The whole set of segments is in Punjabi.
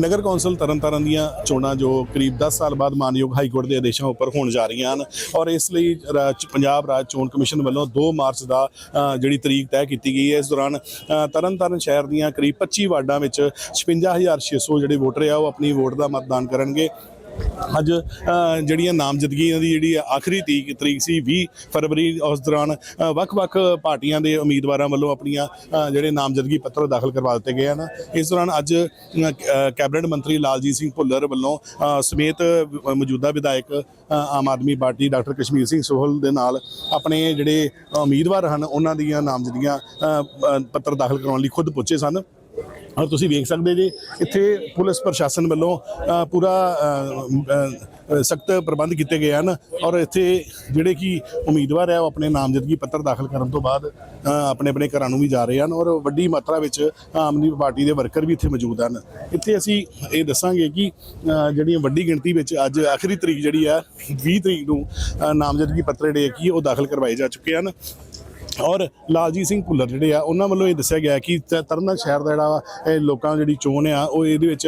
ਨਗਰ ਕੌਂਸਲ ਤਰਨਤਾਰਨ ਦੀਆਂ ਚੋਣਾਂ ਜੋ ਕਰੀਬ 10 ਸਾਲ ਬਾਅਦ ਮਾਨਯੋਗ ਹਾਈ ਕੋਰਟ ਦੇ ਆਦੇਸ਼ਾਂ ਉੱਪਰ ਹੋਣ ਜਾ ਰਹੀਆਂ ਹਨ ਔਰ ਇਸ ਲਈ ਰਾਜ- ਪੰਜਾਬ ਰਾਜ ਚੋਣ ਕਮਿਸ਼ਨ ਵੱਲੋਂ 2 ਮਾਰਚ ਦਾ ਜਿਹੜੀ ਤਰੀਕ ਤੈਅ ਕੀਤੀ ਗਈ ਹੈ। ਇਸ ਦੌਰਾਨ ਅ, ਤਰਨਤਾਰਨ ਸ਼ਹਿਰ ਦੀਆਂ ਕਰੀਬ 25 ਵਾਰਡਾਂ ਵਿੱਚ 55600 ਜਿਹੜੇ ਵੋਟਰ ਆ ਉਹ ਆਪਣੀ ਵੋਟ ਦਾ ਮਤਦਾਨ ਕਰਨਗੇ। ਅੱਜ ਜਿਹੜੀਆਂ ਨਾਮਜ਼ਦਗੀਆਂ ਦੀ ਜਿਹੜੀ ਆਖਰੀ ਤੀਕ ਤਰੀਕ ਸੀ 20 ਫਰਵਰੀ, ਉਸ ਦੌਰਾਨ ਵੱਖ-ਵੱਖ ਪਾਰਟੀਆਂ ਦੇ ਉਮੀਦਵਾਰਾਂ ਵੱਲੋਂ ਆਪਣੀਆਂ ਜਿਹੜੇ ਨਾਮਜ਼ਦਗੀ ਪੱਤਰ ਦਾਖਲ ਕਰਵਾ ਦਿੱਤੇ ਗਏ ਹਨ। ਇਸ ਦੌਰਾਨ ਅੱਜ ਕੈਬਨਿਟ ਮੰਤਰੀ ਲਾਲਜੀਤ ਸਿੰਘ ਭੁੱਲਰ ਵੱਲੋਂ ਸਮੇਤ ਮੌਜੂਦਾ ਵਿਧਾਇਕ ਆਮ ਆਦਮੀ ਪਾਰਟੀ ਡਾਕਟਰ ਕਸ਼ਮੀਰ ਸਿੰਘ ਸੋਹਲ ਦੇ ਨਾਲ ਆਪਣੇ ਜਿਹੜੇ ਉਮੀਦਵਾਰ ਹਨ, ਉਹਨਾਂ ਦੀਆਂ ਨਾਮਜ਼ਦਗੀਆਂ ਪੱਤਰ ਦਾਖਲ ਕਰਾਉਣ ਲਈ ਖੁਦ ਪੁੱਛੇ ਸਨ। ਔਰ ਤੁਸੀਂ ਵੇਖ ਸਕਦੇ ਜੇ, ਇੱਥੇ ਪੁਲਿਸ ਪ੍ਰਸ਼ਾਸਨ ਵੱਲੋਂ ਪੂਰਾ ਸਖਤ ਪ੍ਰਬੰਧ ਕੀਤੇ ਗਏ ਹਨ ਔਰ ਇੱਥੇ ਜਿਹੜੇ ਕਿ ਉਮੀਦਵਾਰ ਹੈ, ਉਹ ਆਪਣੇ ਨਾਮਜ਼ਦਗੀ ਪੱਤਰ ਦਾਖਲ ਕਰਨ ਤੋਂ ਬਾਅਦ ਆਪਣੇ ਆਪਣੇ ਘਰਾਂ ਨੂੰ ਵੀ ਜਾ ਰਹੇ ਹਨ ਔਰ ਵੱਡੀ ਮਾਤਰਾ ਵਿੱਚ ਆਮ ਆਦਮੀ ਪਾਰਟੀ ਦੇ ਵਰਕਰ ਵੀ ਇੱਥੇ ਮੌਜੂਦ ਹਨ। ਇੱਥੇ ਅਸੀਂ ਇਹ ਦੱਸਾਂਗੇ ਕਿ ਜਿਹੜੀਆਂ ਵੱਡੀ ਗਿਣਤੀ ਵਿੱਚ ਅੱਜ ਆਖਰੀ ਤਰੀਕ ਜਿਹੜੀ ਆ 20 ਤਰੀਕ ਨੂੰ ਨਾਮਜ਼ਦਗੀ ਪੱਤਰ ਜਿਹੜੇ ਕੀ, ਉਹ ਦਾਖਲ ਕਰਵਾਏ ਜਾ ਚੁੱਕੇ ਹਨ। ਔਰ ਲਾਲਜੀਤ ਸਿੰਘ ਭੁੱਲਰ ਜਿਹੜੇ ਆ, ਉਹਨਾਂ ਵੱਲੋਂ ਇਹ ਦੱਸਿਆ ਗਿਆ ਕਿ ਤ- ਤਰਨਤਾਰਨ ਸ਼ਹਿਰ ਦਾ ਜਿਹੜਾ ਇਹ ਲੋਕਾਂ ਦੀ ਜਿਹੜੀ ਚੋਣ ਆ, ਉਹ ਇਹਦੇ ਵਿੱਚ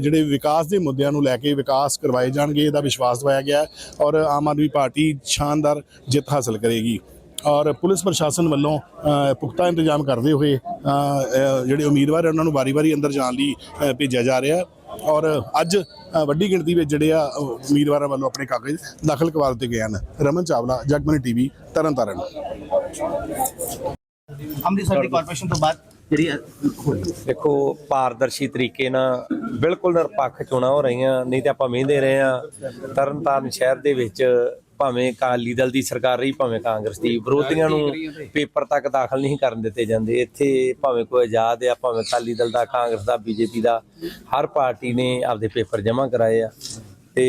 ਜਿਹੜੇ ਵਿਕਾਸ ਦੇ ਮੁੱਦਿਆਂ ਨੂੰ ਲੈ ਕੇ ਵਿਕਾਸ ਕਰਵਾਏ ਜਾਣਗੇ, ਇਹਦਾ ਵਿਸ਼ਵਾਸ ਦਵਾਇਆ ਗਿਆ ਔਰ ਆਮ ਆਦਮੀ ਪਾਰਟੀ ਸ਼ਾਨਦਾਰ ਜਿੱਤ ਹਾਸਲ ਕਰੇਗੀ। ਔਰ ਪੁਲਿਸ ਪ੍ਰਸ਼ਾਸਨ ਵੱਲੋਂ ਪੁਖਤਾ ਇੰਤਜ਼ਾਮ ਕਰਦੇ ਹੋਏ ਜਿਹੜੇ ਉਮੀਦਵਾਰ ਆ, ਉਹਨਾਂ ਨੂੰ ਵਾਰੀ-ਵਾਰੀ ਅੰਦਰ ਜਾਣ ਲਈ ਭੇਜਿਆ ਜਾ ਰਿਹਾ ਔਰ ਅੱਜ ਵੱਡੀ ਗਿਣਤੀ ਵਿੱਚ ਜਿਹੜੇ ਆ ਉਮੀਦਵਾਰਾਂ ਵੱਲੋਂ ਆਪਣੇ ਕਾਗਜ਼ ਦਾਖਲ ਕਰਵਾ ਦਿੱਤੇ ਗਏ ਹਨ। ਰਮਨ ਚਾਵਲਾ ਜਗਮਨੀ ਟੀਵੀ ਤਰਨਤਾਰਨ। ਅੰਮ੍ਰਿਤਸਰ ਦੀ ਕਾਰਪੋਰੇਸ਼ਨ ਤੋਂ ਬਾਅਦ ਜਿਹੜੀ ਦੇਖੋ ਪਾਰਦਰਸ਼ੀ ਤਰੀਕੇ ਨਾਲ ਬਿਲਕੁਲ ਨਿਰਪੱਖ ਚੋਣਾਂ ਹੋ ਰਹੀਆਂ ਨਹੀਂ ਤੇ ਆਪਾਂ ਵੇਂਦੇ ਰਹੇ ਆ ਤਰਨਤਾਰਨ ਸ਼ਹਿਰ ਦੇ ਵਿੱਚ ਭਾਵੇਂ ਅਕਾਲੀ ਦਲ ਦੀ ਸਰਕਾਰ ਰਹੀ ਭਾਵੇਂ ਕਾਂਗਰਸ ਦੀ ਵਿਰੋਧੀਆਂ ਨੂੰ ਪੇਪਰ ਤੱਕ ਦਾਖਲ ਨਹੀਂ ਕਰਨ ਦਿੱਤੇ ਜਾਂਦੇ। ਇੱਥੇ ਭਾਵੇਂ ਕੋਈ ਆਜ਼ਾਦ ਆ ਭਾਵੇਂ ਅਕਾਲੀ ਦਲ ਦਾ ਕਾਂਗਰਸ ਦਾ ਬੀਜੇਪੀ ਦਾ ਹਰ ਪਾਰਟੀ ਨੇ ਆਪਦੇ ਪੇਪਰ ਜਮ੍ਹਾਂ ਕਰਾਏ ਆ ਤੇ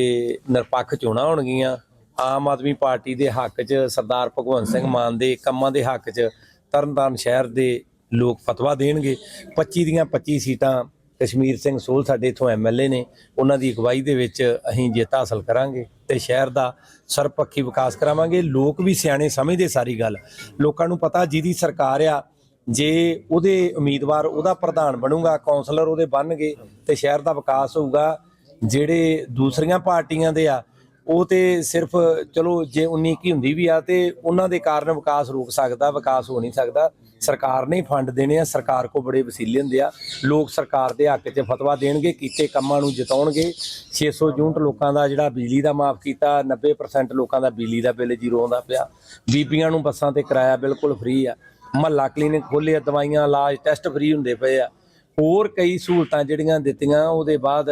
ਨਿਰਪੱਖ ਚੋਣਾਂ ਹੋਣਗੀਆਂ। ਆਮ ਆਦਮੀ ਪਾਰਟੀ ਦੇ ਹੱਕ 'ਚ ਸਰਦਾਰ ਭਗਵੰਤ ਸਿੰਘ ਮਾਨ ਦੇ ਕੰਮਾਂ ਦੇ ਹੱਕ 'ਚ ਤਰਨਤਾਰਨ ਸ਼ਹਿਰ ਦੇ ਲੋਕ ਫਤਵਾ ਦੇਣਗੇ। 25 ਦੀਆਂ 25 ਸੀਟਾਂ ਕਸ਼ਮੀਰ ਸਿੰਘ ਸੋਲ ਸਾਡੇ ਇਥੋਂ ਐਮਐਲਏ ਨੇ, ਉਹਨਾਂ ਦੀ ਅਗਵਾਈ ਦੇ ਵਿੱਚ ਅਸੀਂ ਜਿੱਤ ਹਾਸਲ ਕਰਾਂਗੇ ਤੇ ਸ਼ਹਿਰ ਦਾ ਸਰਪੱਖੀ ਵਿਕਾਸ ਕਰਾਵਾਂਗੇ। ਲੋਕ ਵੀ ਸਿਆਣੇ ਸਮਝਦੇ ਸਾਰੀ ਗੱਲ। ਲੋਕਾਂ ਨੂੰ ਪਤਾ ਜਿਹਦੀ ਸਰਕਾਰ ਆ, ਜੇ ਉਹਦੇ ਉਮੀਦਵਾਰ ਉਹਦਾ ਪ੍ਰਧਾਨ ਬਣੂਗਾ ਕਾਉਂਸਲਰ ਉਹਦੇ ਬਣਨਗੇ ਤੇ ਸ਼ਹਿਰ ਦਾ ਵਿਕਾਸ ਹੋਊਗਾ। ਜਿਹੜੇ ਦੂਸਰੀਆਂ ਪਾਰਟੀਆਂ ਦੇ ਆ ਉਹ ਤੇ ਸਿਰਫ, ਚਲੋ ਜੇ 19 ਕੀ ਹੁੰਦੀ ਵੀ ਆ ਤੇ ਉਹਨਾਂ ਦੇ ਕਾਰਨ ਵਿਕਾਸ ਰੁਕ ਸਕਦਾ, ਵਿਕਾਸ ਹੋ ਨਹੀਂ ਸਕਦਾ। ਸਰਕਾਰ ਨੇ ਫੰਡ ਦੇਣੇ ਆ, ਸਰਕਾਰ ਕੋ ਬੜੇ ਵਸੀਲੇ ਹੁੰਦੇ ਆ। ਲੋਕ ਸਰਕਾਰ ਦੇ ਹੱਕ 'ਚ ਫਤਵਾ ਦੇਣਗੇ, ਕੀਤੇ ਕੰਮਾਂ ਨੂੰ ਜਿਤਾਉਣਗੇ। 600 ਯੂਨਿਟ ਲੋਕਾਂ ਦਾ ਜਿਹੜਾ ਬਿਜਲੀ ਦਾ ਮਾਫ ਕੀਤਾ 90% ਲੋਕਾਂ ਦਾ ਬਿਜਲੀ ਦਾ ਬਿੱਲ ਜ਼ੀਰੋ ਆਉਂਦਾ ਪਿਆ। ਬੀਬੀਆਂ ਨੂੰ ਬੱਸਾਂ ਤੇ ਕਿਰਾਇਆ ਬਿਲਕੁਲ ਫ੍ਰੀ ਆ। ਮਹੱਲਾ ਕਲੀਨਿਕ ਖੋਲ੍ਹੇ ਆ, ਦਵਾਈਆਂ, ਇਲਾਜ ਟੈਸਟ ਫ੍ਰੀ ਹੁੰਦੇ ਪਏ ਆ। ਹੋਰ ਕਈ ਸਹੂਲਤਾਂ ਜਿਹੜੀਆਂ ਦਿੱਤੀਆਂ ਉਹਦੇ ਬਾਅਦ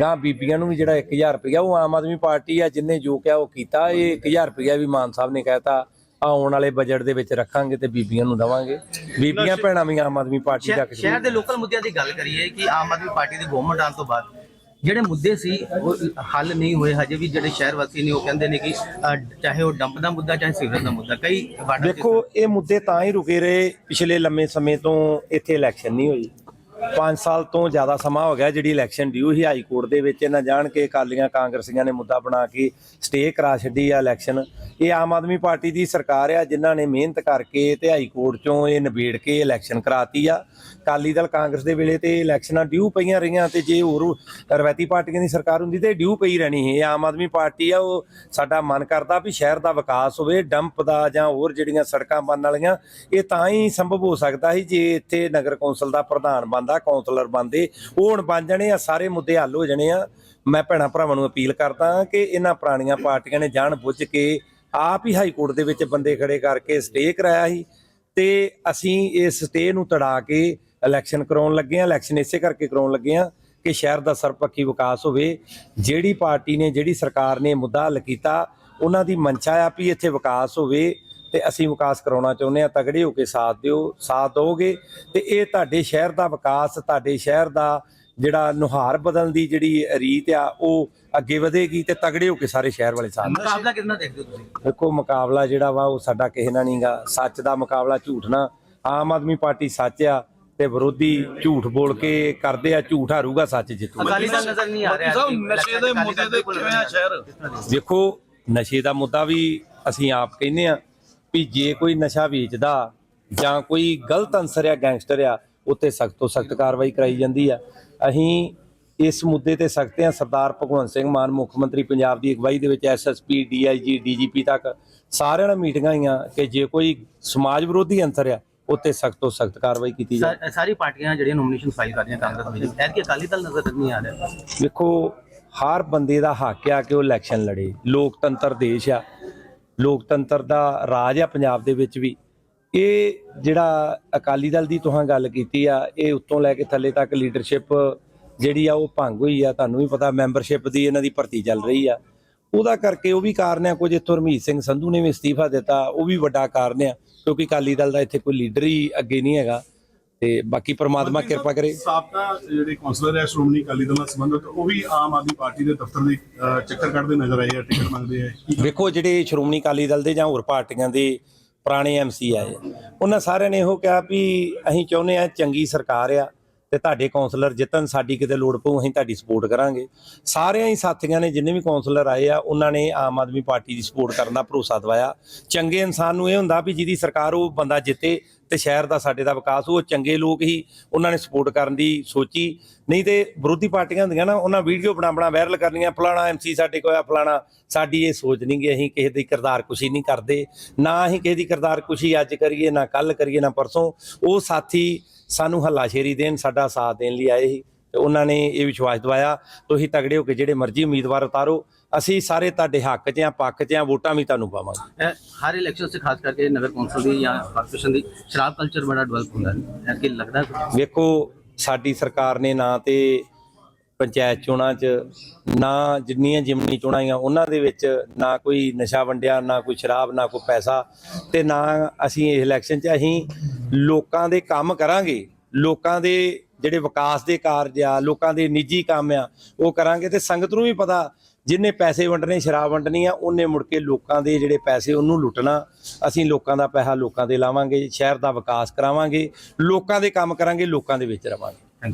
ਗਾਂ ਬੀਬੀਆਂ ਨੂੰ ਵੀ ਜਿਹੜਾ 1000 ਰੁਪਇਆ ਉਹ ਆਮ ਆਦਮੀ ਪਾਰਟੀ ਆ ਜਿੰਨੇ ਜੋ ਕਿਹਾ ਉਹ ਕੀਤਾ ਇਹ 1000 ਰੁਪਇਆ ਵੀ ਮਾਨ ਸਾਹਿਬ ਨੇ ਕਹਿਤਾ ਆਉਣ ਵਾਲੇ ਬਜਟ ਦੇ ਵਿੱਚ ਰੱਖਾਂਗੇ ਤੇ ਬੀਬੀਆਂ ਨੂੰ ਦਵਾਂਗੇ। ਬੀਬੀਆਂ ਭੈਣਾਂ ਵੀ ਆਮ ਆਦਮੀ ਪਾਰਟੀ ਦਾ ਸ਼ਹਿਰ ਦੇ ਲੋਕਲ ਮੁੱਦਿਆਂ ਦੀ ਗੱਲ ਕਰੀਏ ਕਿ ਆਮ ਆਦਮੀ ਪਾਰਟੀ ਦੀ ਗਵਰਨਮੈਂਟ ਆਉਣ ਤੋਂ ਬਾਅਦ ਜਿਹੜੇ ਮੁੱਦੇ ਸੀ ਉਹ ਹੱਲ ਨਹੀਂ ਹੋਏ ਹਜੇ ਵੀ ਜਿਹੜੇ ਸ਼ਹਿਰ ਵਾਸੀ ਨੇ ਉਹ ਕਹਿੰਦੇ ਨੇ ਕਿ ਚਾਹੇ ਉਹ ਡੰਪ ਦਾ ਮੁੱਦਾ ਚਾਹੇ ਸੀਵਰੇਜ ਦਾ ਮੁੱਦਾ ਕਈ ਦੇਖੋ ਇਹ ਮੁੱਦੇ ਤਾਂ ਹੀ ਰੁਕੇ ਰਹੇ ਪਿਛਲੇ ਲੰਮੇ ਸਮੇਂ ਤੋਂ ਇੱਥੇ ਇਲੈਕਸ਼ਨ ਨਹੀਂ ਹੋਈ। 5 ਸਾਲ ਤੋਂ ਜ਼ਿਆਦਾ ਸਮਾਂ ਹੋ ਗਿਆ ਜਿਹੜੀ ਇਲੈਕਸ਼ਨ ਡਿਊ ਸੀ ਹਾਈ ਕੋਰਟ ਦੇ ਵਿੱਚ। ਇਹਨਾਂ ਜਾਣ ਕੇ ਅਕਾਲੀਆਂ ਕਾਂਗਰਸੀਆਂ ਨੇ ਮੁੱਦਾ ਬਣਾ ਕੇ ਸਟੇ ਕਰਾ ਛੱਡੀ ਆ ਇਲੈਕਸ਼ਨ ਇਹ ਆਮ ਆਦਮੀ ਪਾਰਟੀ ਦੀ ਸਰਕਾਰ ਆ, ਜਿਨ੍ਹਾਂ ਨੇ ਮਿਹਨਤ ਕਰਕੇ ਤੇ ਹਾਈ ਕੋਰਟ ਚੋਂ ਇਹ ਨਿਬੇੜ ਕੇ ਇਲੈਕਸ਼ਨ ਕਰਾਤੀ ਆ। ਅਕਾਲੀ ਦਲ ਕਾਂਗਰਸ ਦੇ ਵੇਲੇ ਤੇ ਇਲੈਕਸ਼ਨਾਂ ਡਿਊ ਪਈਆਂ ਰਹੀਆਂ ਤੇ ਜੇ ਹੋਰ ਰਵਾਇਤੀ ਪਾਰਟੀਆਂ ਦੀ ਸਰਕਾਰ ਹੁੰਦੀ ਤੇ ਡਿਊ ਪਈ ਰਹਿਣੀ ਹੈ ਇਹ ਆਮ ਆਦਮੀ ਪਾਰਟੀ ਆ, ਉਹ ਸਾਡਾ ਮਨ ਕਰਦਾ ਵੀ ਸ਼ਹਿਰ ਦਾ ਵਿਕਾਸ ਹੋਵੇ ਡੰਪ ਦਾ ਜਾਂ ਹੋਰ ਜਿਹੜੀਆਂ ਸੜਕਾਂ ਬਣਨ ਵਾਲੀਆਂ, ਇਹ ਤਾਂ ਹੀ ਸੰਭਵ ਹੋ ਸਕਦਾ ਸੀ ਜੇ ਇੱਥੇ ਨਗਰ ਕੌਂਸਲ ਦਾ ਪ੍ਰਧਾਨ ਬਣਦਾ। ਬੰਦਾ ਕੌਂਸਲਰ ਬੰਦੇ ਉਹ ਹੁਣ ਬਣ ਜਾਣੇ ਆ, ਸਾਰੇ ਮੁੱਦੇ ਹੱਲ ਹੋ ਜਾਣੇ ਆ। ਮੈਂ ਭੈਣਾ ਭਰਾਵਾਂ ਨੂੰ ਅਪੀਲ ਕਰਦਾ ਕਿ ਇਹਨਾਂ ਪੁਰਾਣੀਆਂ ਪਾਰਟੀਆਂ ਨੇ ਜਾਣ ਬੁੱਝ ਕੇ ਆਪ ਹੀ ਹਾਈ ਕੋਰਟ ਦੇ ਵਿੱਚ ਬੰਦੇ ਖੜੇ ਕਰਕੇ ਸਟੇ ਕਰਾਇਆ ਸੀ ਤੇ ਅਸੀਂ ਇਸ ਸਟੇ ਨੂੰ ਤੜਾ ਕੇ ਇਲੈਕਸ਼ਨ ਕਰਾਉਣ ਲੱਗੇ ਆ ਇਲੈਕਸ਼ਨ ਇਸੇ ਕਰਕੇ ਕਰਾਉਣ ਲੱਗੇ ਆ ਕਿ ਸ਼ਹਿਰ ਦਾ ਸਰਪੱਖੀ ਵਿਕਾਸ ਹੋਵੇ। ਜਿਹੜੀ ਪਾਰਟੀ ਨੇ, ਜਿਹੜੀ ਸਰਕਾਰ ਨੇ ਮੁੱਦਾ ਹੱਲ ਕੀਤਾ, ਉਹਨਾਂ ਦੀ ਮਨਸ਼ਾ ਆ ਵੀ ਇੱਥੇ ਵਿਕਾਸ ਹੋਵੇ। ਤੇ ਅਸੀਂ ਵਿਕਾਸ ਕਰਾਉਣਾ ਚਾਹੁੰਦੇ ਆ ਤਗੜੇ ਹੋ ਕੇ ਸਾਥ ਦਿਓ ਸਾਥ ਦਿਓਗੇ ਤੇ ਇਹ ਤੁਹਾਡੇ ਸ਼ਹਿਰ ਦਾ ਵਿਕਾਸ ਤੁਹਾਡੇ ਸ਼ਹਿਰ ਦਾ ਜਿਹੜਾ ਨੁਹਾਰ ਬਦਲਣ ਦੀ ਜਿਹੜੀ ਰੀਤ ਆ ਉਹ ਅੱਗੇ ਵਧੇਗੀ ਤੇ ਤਗੜੇ ਹੋ ਕੇ ਸਾਰੇ ਸ਼ਹਿਰ ਵਾਲੇ ਸਾਥ ਮੁਕਾਬਲਾ ਕਿੰਨਾ ਦੇਖਦੇ ਹੋ ਤੁਸੀਂ? ਦੇਖੋ ਮੁਕਾਬਲਾ ਜਿਹੜਾ ਵਾ ਉਹ ਸਾਡਾ ਕਿਸੇ ਨਾਲ ਨਹੀਂਗਾ ਸੱਚ ਦਾ ਮੁਕਾਬਲਾ ਝੂਠ ਨਾਲ ਆਮ ਆਦਮੀ ਪਾਰਟੀ ਸੱਚ ਆ ਤੇ ਵਿਰੋਧੀ ਝੂਠ ਬੋਲ ਕੇ ਕਰਦੇ ਆ ਝੂਠ ਹਾਰੂਗਾ ਸੱਚ ਜਿੱਤੂਗਾ ਅਕਾਲੀ ਦਲ ਨਜ਼ਰ ਨਹੀਂ ਆ ਰਿਹਾ ਸਾਹਿਬ ਨਸ਼ੇ ਦੇ ਮੁੱਦੇ ਤੇ ਕਿਵੇਂ ਆ ਸ਼ਹਿਰ? ਦੇਖੋ ਨਸ਼ੇ ਦਾ ਮੁੱਦਾ ਵੀ ਅਸੀਂ ਆਪ ਕਹਿੰਦੇ ਆ ਵੀ ਜੇ ਕੋਈ ਨਸ਼ਾ ਵੇਚਦਾ ਜਾਂ ਕੋਈ ਗਲਤ ਅਨਸਰ ਆ ਗੈਂਗਸਟਰ ਆ ਉੱਤੇ ਸਖਤ ਤੋਂ ਸਖਤ ਕਾਰਵਾਈ ਕਰਾਈ ਜਾਂਦੀ ਆ। ਅਸੀਂ ਇਸ ਮੁੱਦੇ ਤੇ ਸਖਤ ਹਾਂ। ਸਰਦਾਰ ਭਗਵੰਤ ਸਿੰਘ ਮਾਨ ਮੁੱਖ ਮੰਤਰੀ ਪੰਜਾਬ ਦੀ ਅਗਵਾਈ ਦੇ ਵਿੱਚ ਐਸਐਸਪੀ ਡੀਆਈਜੀ ਡੀਜੀਪੀ ਤੱਕ ਸਾਰਿਆਂ ਨਾਲ ਮੀਟਿੰਗਾਂ ਹੋਈਆਂ ਕਿ ਜੇ ਕੋਈ ਸਮਾਜ ਵਿਰੋਧੀ ਅੰਤਰ ਆ ਉੱਤੇ ਸਖਤ ਤੋਂ ਸਖਤ ਕਾਰਵਾਈ ਕੀਤੀ ਜਾਵੇ। ਸਾਰੀ ਪਾਰਟੀਆਂ ਜਿਹੜੀਆਂ ਨੋਮੀਨੇਸ਼ਨ ਫਾਈਲ ਕਰ ਰਹੀਆਂ ਕਾਂਗਰਸ ਵਿੱਚ। ਐਤਕੀ ਅਕਾਲੀ ਦਲ ਨਜ਼ਰ ਨਹੀਂ ਆ ਰਿਹਾ? ਵੇਖੋ ਹਰ ਬੰਦੇ ਦਾ ਹੱਕ ਆ ਕਿ ਉਹ ਇਲੈਕਸ਼ਨ ਲੜੇ। ਲੋਕਤੰਤਰ ਦੇਸ਼ ਆ। ਲੋਕਤੰਤਰ ਦਾ ਰਾਜ ਆ ਪੰਜਾਬ ਦੇ ਵਿੱਚ ਵੀ। ਇਹ ਜਿਹੜਾ ਅਕਾਲੀ ਦਲ ਦੀ ਤੁਹਾਂ ਗੱਲ ਕੀਤੀ ਆ, ਇਹ ਉੱਤੋਂ ਲੈ ਕੇ ਥੱਲੇ ਤੱਕ ਲੀਡਰਸ਼ਿਪ ਜਿਹੜੀ ਆ ਉਹ ਭੰਗ ਹੋਈ ਆ। ਤੁਹਾਨੂੰ ਵੀ ਪਤਾ ਮੈਂਬਰਸ਼ਿਪ ਦੀ ਇਹਨਾਂ ਦੀ ਭਰਤੀ ਚੱਲ ਰਹੀ ਆ। ਉਹਦਾ ਕਰਕੇ ਉਹ ਵੀ ਕਾਰਨ ਆ, ਕੁਝ ਇੱਥੋਂ ਰਮੀਤ ਸਿੰਘ ਸੰਧੂ ਨੇ ਵੀ ਅਸਤੀਫਾ ਦਿੱਤਾ, ਉਹ ਵੀ ਵੱਡਾ ਕਾਰਨ ਆ, ਕਿਉਂਕਿ ਅਕਾਲੀ ਦਲ ਦਾ ਇੱਥੇ ਕੋਈ ਲੀਡਰ ਹੀ ਅੱਗੇ ਨਹੀਂ ਹੈਗਾ। ਤੇ ਬਾਕੀ ਪ੍ਰਮਾਤਮਾ ਕਿਰਪਾ ਕਰੇ। ਸਾਬਕਾ ਜਿਹੜੇ ਕਾਉਂਸਲਰ ਹੈ ਸ਼੍ਰੋਮਣੀ ਅਕਾਲੀ ਦਲ ਨਾਲ ਸੰਬੰਧਿਤ ਉਹ ਵੀ ਆਮ ਆਦਮੀ ਪਾਰਟੀ ਦੇ ਦਫ਼ਤਰ ਦੇ ਚੱਕਰ ਕੱਢਦੇ ਨਜ਼ਰ ਆਏ ਆ ਟਿਕਟ ਮੰਗਦੇ ਆ। ਵੇਖੋ ਜਿਹੜੇ ਸ਼੍ਰੋਮਣੀ ਅਕਾਲੀ ਦਲ ਦੇ ਜਾਂ ਹੋਰ ਪਾਰਟੀਆਂ ਦੇ ਪੁਰਾਣੇ ਐਮਸੀ ਆਏ ਉਹਨਾਂ ਸਾਰਿਆਂ ਨੇ ਇਹੋ ਕਿਹਾ ਵੀ ਅਸੀਂ ਚਾਹੁੰਦੇ ਆ ਚੰਗੀ ਸਰਕਾਰ ਆ ਤੇ ਤੁਹਾਡੇ ਕਾਉਂਸਲਰ ਜਿੱਤਣ ਸਾਡੀ ਕਿਤੇ ਲੋੜ ਪਊ ਅਸੀਂ ਤੁਹਾਡੀ ਸਪੋਰਟ ਕਰਾਂਗੇ। ਸਾਰਿਆਂ ਹੀ ਸਾਥੀਆਂ ਨੇ ਜਿੰਨੇ ਵੀ ਕਾਉਂਸਲਰ ਆਏ ਆ ਉਹਨਾਂ ਨੇ ਆਮ ਆਦਮੀ ਪਾਰਟੀ ਦੀ ਸਪੋਰਟ ਕਰਨ ਦਾ ਭਰੋਸਾ ਦਿਵਾਇਆ। ਚੰਗੇ ਇਨਸਾਨ ਨੂੰ ਇਹ ਹੁੰਦਾ ਵੀ ਜਿਹਦੀ ਸਰਕਾਰ ਉਹ ਬੰਦਾ ਜਿੱਤੇ ਤੇ ਸ਼ਹਿਰ ਦਾ ਸਾਡੇ ਦਾ ਵਿਕਾਸ, ਉਹ ਚੰਗੇ ਲੋਕ ਹੀ ਉਹਨਾਂ ਨੇ ਸਪੋਰਟ ਕਰਨ ਦੀ ਸੋਚੀ। ਨਹੀਂ ਤੇ ਵਿਰੋਧੀ ਪਾਰਟੀਆਂ ਹੁੰਦੀਆਂ ਨਾ, ਉਹਨਾਂ ਵੀਡੀਓ ਬਣਾ ਬਣਾ ਵਾਇਰਲ ਕਰਨੀਆਂ ਫਲਾਣਾ ਐਮਸੀ ਸਾਡੇ ਕੋਲ ਆ, ਫਲਾਣਾ ਸਾਡੀ ਇਹ ਸੋਚ ਨਹੀਂ ਗਈ, ਅਸੀਂ ਕਿਸੇ ਦੀ ਕਿਰਦਾਰਕੁਸ਼ੀ ਨਹੀਂ ਕਰਦੇ, ਨਾ ਅਸੀਂ ਕਿਸੇ ਦੀ ਕਿਰਦਾਰਕੁਸ਼ੀ ਅੱਜ ਕਰੀਏ, ਨਾ ਕੱਲ ਕਰੀਏ, ਨਾ ਪਰਸੋਂ। ਉਹ ਸਾਥੀ ਸਾਨੂੰ ਹੱਲਾਸ਼ੇਰੀ ਦੇਣ, ਸਾਡਾ ਸਾਥ ਦੇਣ ਲਈ ਆਏ ਸੀ। ਤੇ ਉਹਨਾਂ ਨੇ ਇਹ ਵਿਸ਼ਵਾਸ ਦਵਾਇਆ ਤੁਸੀਂ ਤਗੜੇ ਹੋ ਕੇ ਜਿਹੜੇ ਮਰਜ਼ੀ ਉਮੀਦਵਾਰ ਉਤਾਰੋ ਅਸੀਂ ਸਾਰੇ ਤੁਹਾਡੇ ਹੱਕ 'ਚ ਆ ਪੱਖ 'ਚ ਆ ਵੋਟਾਂ ਵੀ ਤੁਹਾਨੂੰ ਪਾਵਾਂਗੇ। ਹਰ ਇਲੈਕਸ਼ਨ 'ਚ ਖਾਸ ਕਰਕੇ ਨਗਰ ਕੌਂਸਲ ਦੀ ਜਾਂ ਕਾਰਪੋਰੇਸ਼ਨ ਦੀ ਸ਼ਰਾਬ ਕਲਚਰ ਬੜਾ ਡਿਵੈਲਪ ਹੁੰਦਾ ਹੈ। ਕਿ ਲੱਗਦਾ ਵੇਖੋ ਸਾਡੀ ਸਰਕਾਰ ਨੇ ਨਾ ਤੇ ਪੰਚਾਇਤ ਚੋਣਾਂ 'ਚ ਨਾ ਜਿੰਨੀਆਂ ਜਿਮਨੀ ਚੋਣਾਂ ਆਈਆਂ ਉਹਨਾਂ ਦੇ ਵਿੱਚ ਨਾ ਕੋਈ ਨਸ਼ਾ ਵੰਡਿਆ ਨਾ ਕੋਈ ਸ਼ਰਾਬ ਨਾ ਕੋਈ ਪੈਸਾ ਤੇ ਨਾ ਅਸੀਂ ਇਸ ਇਲੈਕਸ਼ਨ 'ਚ ਅਸੀਂ ਲੋਕਾਂ ਦੇ ਕੰਮ ਕਰਾਂਗੇ ਲੋਕਾਂ ਦੇ ਜਿਹੜੇ ਵਿਕਾਸ ਦੇ ਕਾਰਜ ਆ, ਲੋਕਾਂ ਦੇ ਨਿੱਜੀ ਕੰਮ ਆ, ਉਹ ਕਰਾਂਗੇ ਤੇ ਸੰਗਤ ਨੂੰ ਵੀ ਪਤਾ ਜਿੰਨੇ ਪੈਸੇ ਵੰਡਣੇ, ਸ਼ਰਾਬ ਵੰਡਣੀ ਆ, ਉਹਨੇ ਮੁੜ ਕੇ ਲੋਕਾਂ ਦੇ ਜਿਹੜੇ ਪੈਸੇ ਉਹਨੂੰ ਲੁੱਟਣਾ। ਅਸੀਂ ਲੋਕਾਂ ਦਾ ਪੈਸਾ ਲੋਕਾਂ ਦੇ ਲਾਵਾਂਗੇ, ਸ਼ਹਿਰ ਦਾ ਵਿਕਾਸ ਕਰਾਵਾਂਗੇ, ਲੋਕਾਂ ਦੇ ਕੰਮ ਕਰਾਂਗੇ, ਲੋਕਾਂ ਦੇ ਵਿੱਚ ਰਵਾਂਗੇ।